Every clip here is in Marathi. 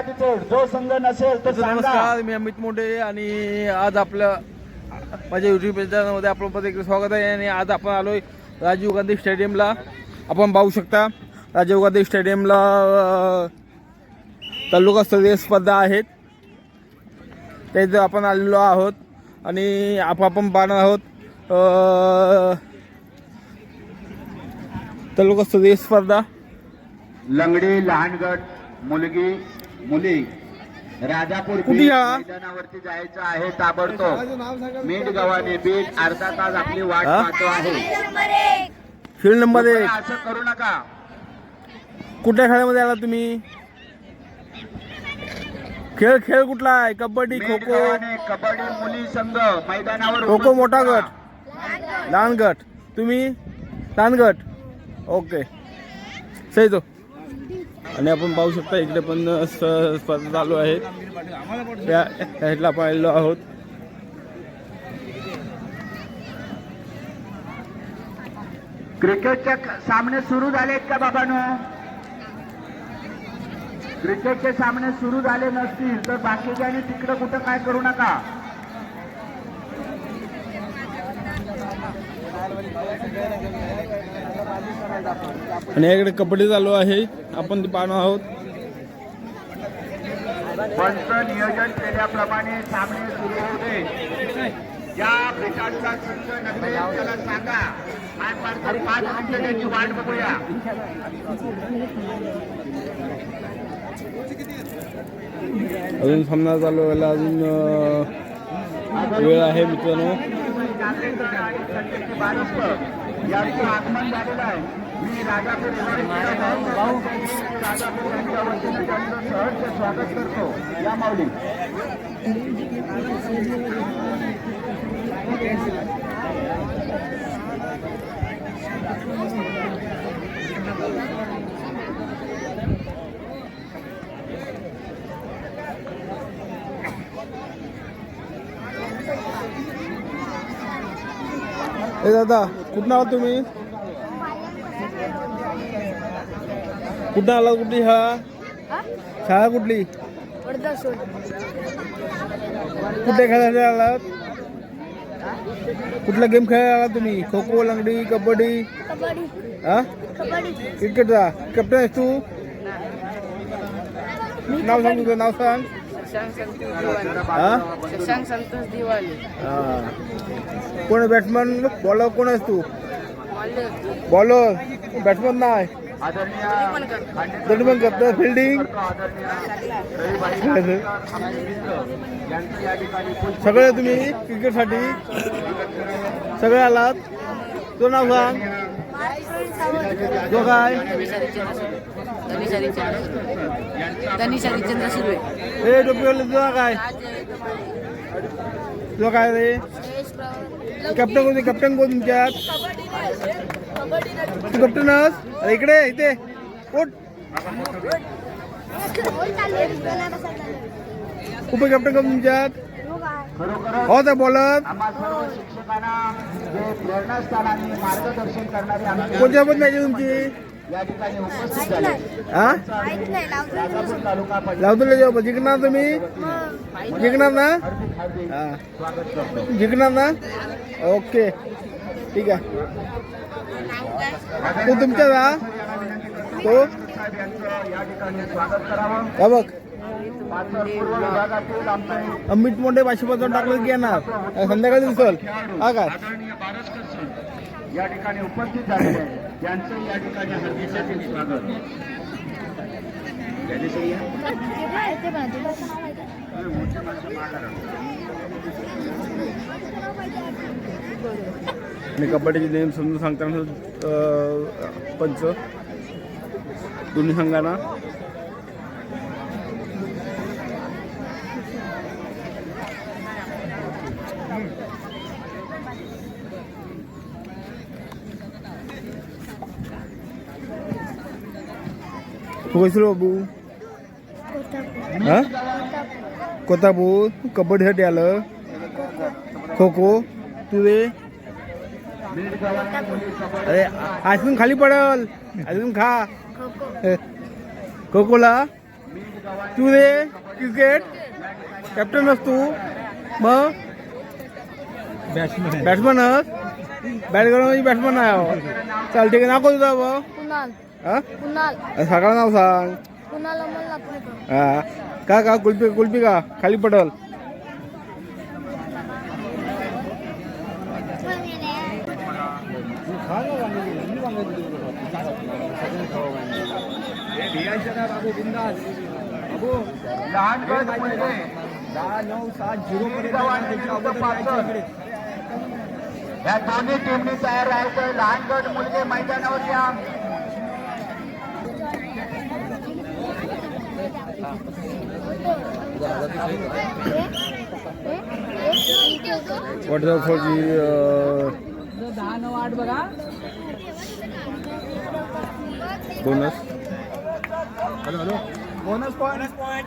ॲटिट्यूड जो संघ नसेल तर नमस्कार मी अमित मोठे आणि आज आपल्या माझ्या युट्यूब चॅनलमध्ये आपलं परत एकदा स्वागत आहे आणि आज आपण आलोय राजीव गांधी स्टेडियमला. आपण पाहू शकता राजीव गांधी स्टेडियमला तालुकास्तरीय स्पर्धा आहेत. त्याचं आपण आलेलो आहोत आणि आप आपण पाहणार आहोत तालुकास्तरीय स्पर्धा. लंगडी लहान गट मुलगी मुली राजापूर? मैदानावरती जायचं आहे ताबडतोब. मीठ गव्हाणे बीड अर्धा तास आपली वाट हा? पाहतो आहे. फील्ड नंबर एक. असं करू नका. कुठल्या खेळामध्ये आला तुम्ही? खेळ खेळ कुठला आहे? कबड्डी खो खो कबड्डी मुली संघ मैदानावर खो खो मोठा. गट. लहान गट. तुम्ही? लहान गट. ओके. सही तो आणि आपण पाहू शकता इकडे पण स- स्पर्धा चालू आहेत त्या साईडला आपण आलेलो आहोत क्रिकेटचे सामने सुरू झालेत का बाबानो? क्रिकेटचे सामने सुरू झाले नसतील तर बाकीच्यानी तिकडं कुठं काय करू नका. आणि याकडे कबड्डी चालू आहे. आपण ते पाहणार आहोत. नियोजन केल्याप्रमाणे सामने सुरू होते. संघ त्याला सांगा. पाच मिनिटं त्याची वाट बघूया. अजून सामना चालू व्हायला अजून वेळ आहे मित्रांनो. यांचं आगमन झालेलं आहे. मी राजापूर राजापूर यांच्या त्यांचं सहर्ष स्वागत करतो. या माऊली. ए दादा कुठं आला तुम्ही? कुठं आला कुठली हा शाळा कुठली? कुठल्या खेळायला आलात? कुठला गेम खेळायला आला तुम्ही? खो खो लंगडी कबड्डी? कबड्डी हा? कबड्डी. क्रिकेटचा. कॅप्टन आहेस तू? नाव सांग तुझं नाव सांग. शशांक संतोष हा. शशांक हा. कोण बॅट्समन बॉलर कोण आहेस तू? बॉलर बॅट्समन नाही. तरी पण करतो फिल्डिंग सगळे तुम्ही क्रिकेटसाठी सगळे आलात. तो नाव सांग. तो काय? धनिशारी चंद्र धनिशारी चंद्र सुर्वे ए टोपीवाले तुझा काय? तुझा काय रे? कॅप्टन कोण कॅप्टन कोण तुमच्यात? तू कॅप्टनस अरे इकडे इथे. उठ. उप कॅप्टन कोण तुमच्यात? हो जे करणारे आमचे कोणत्या पण पाहिजे तुमची? या ठिकाणी उपस्थित झाले. हा? राजापूर तालुका पंचायत लावतो जेव्हा जिंकणार तुम्ही? जिंकणार ना? जिंकणार ना? ओके. ठीक आहे. तो तुमच्या का तो साहेब यांचं या ठिकाणी स्वागत करावं. हा बघ. पाचर पूर्व विभागातील आमचे अमित मोठे पाचशेपासून टाकलं की येणार. संध्याकाळी दिसल. हा काय या ठिकाणी उपस्थित झालेले आहेत. त्यांचं या ठिकाणी स्वागत. आणि कबड्डीचे नियम समजून सांगताना पंच दोन्ही संघांना तू कसं बाबू हा कोतापूर कबड्डीसाठी आलं खो खो तुझे अरे आईस्क्रीम खाली पडल आईस्क्रीम खा खो खोला तू रे क्रिकेट कॅप्टन तू मग बॅट्समॅन बॅट्समनच बॅट करून म्हणजे बॅट्समन आहे अहो. चाल ठीक आहे नाव कोण तुझं बाबा कुणाल हा? कुणाल. सकाळ नाव सांग. हा. का का कुल्फी कुल्फी का? खाली पटल. दहा नऊ सात झिरो या दोन्ही टीमनी तयार राहायचं. लहान गट मुलगे मैदानावर या. वॉटरफॉलची दहा नऊ आठ बघा बोनस बोनस पॉईंट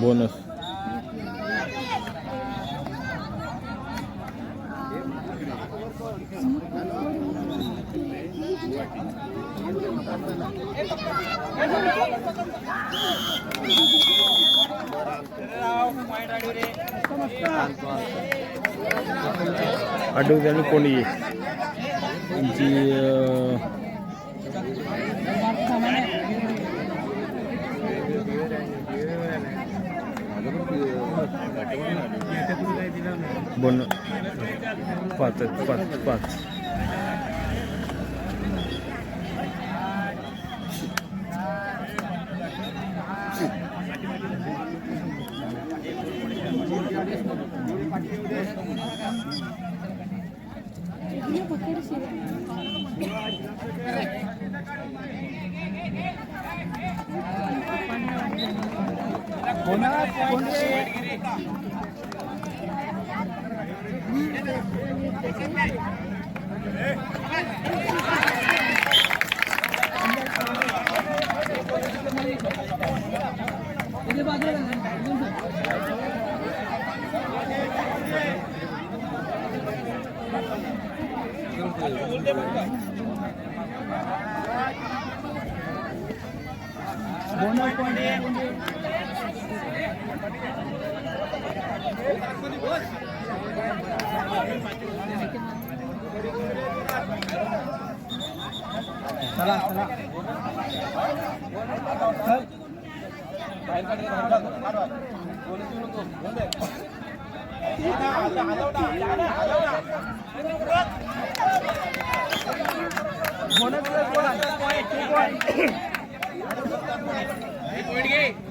बोनस आठवते आणि कोणी यांची अं, बोन पाच आहेत, पाच पाच. बोनस कोणते बोनस पॉईंट चला चला चल बोनस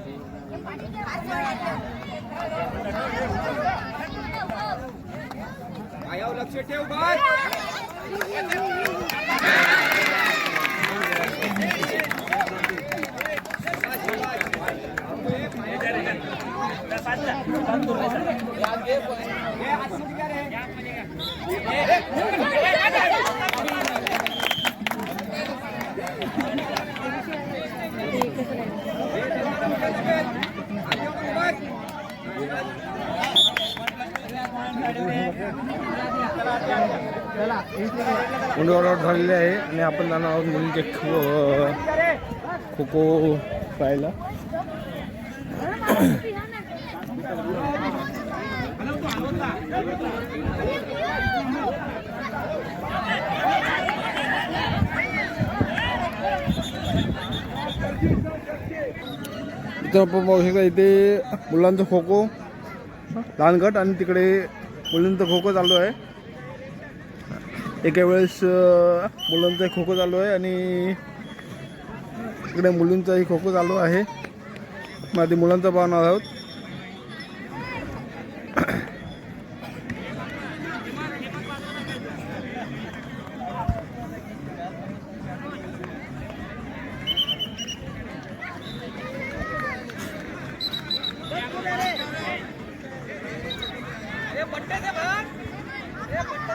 लक्ष ठेव बाय उंडवर झालेले आहे आणि आपण जाणार आहोत मुलींचे खो खो खो पाहायला. इथं पाहू शकता इथे मुलांचं खो खो लहान गट आणि तिकडे मुलींचं खो खो चालू आहे. एका वेळेस मुलांचं मुलांचा खो खो चालू आहे आणि इकडे मुलींचाही खो खो चालू आहे. मग आधी मुलांचा पाहणार आहोत. पट्टे ते बघ.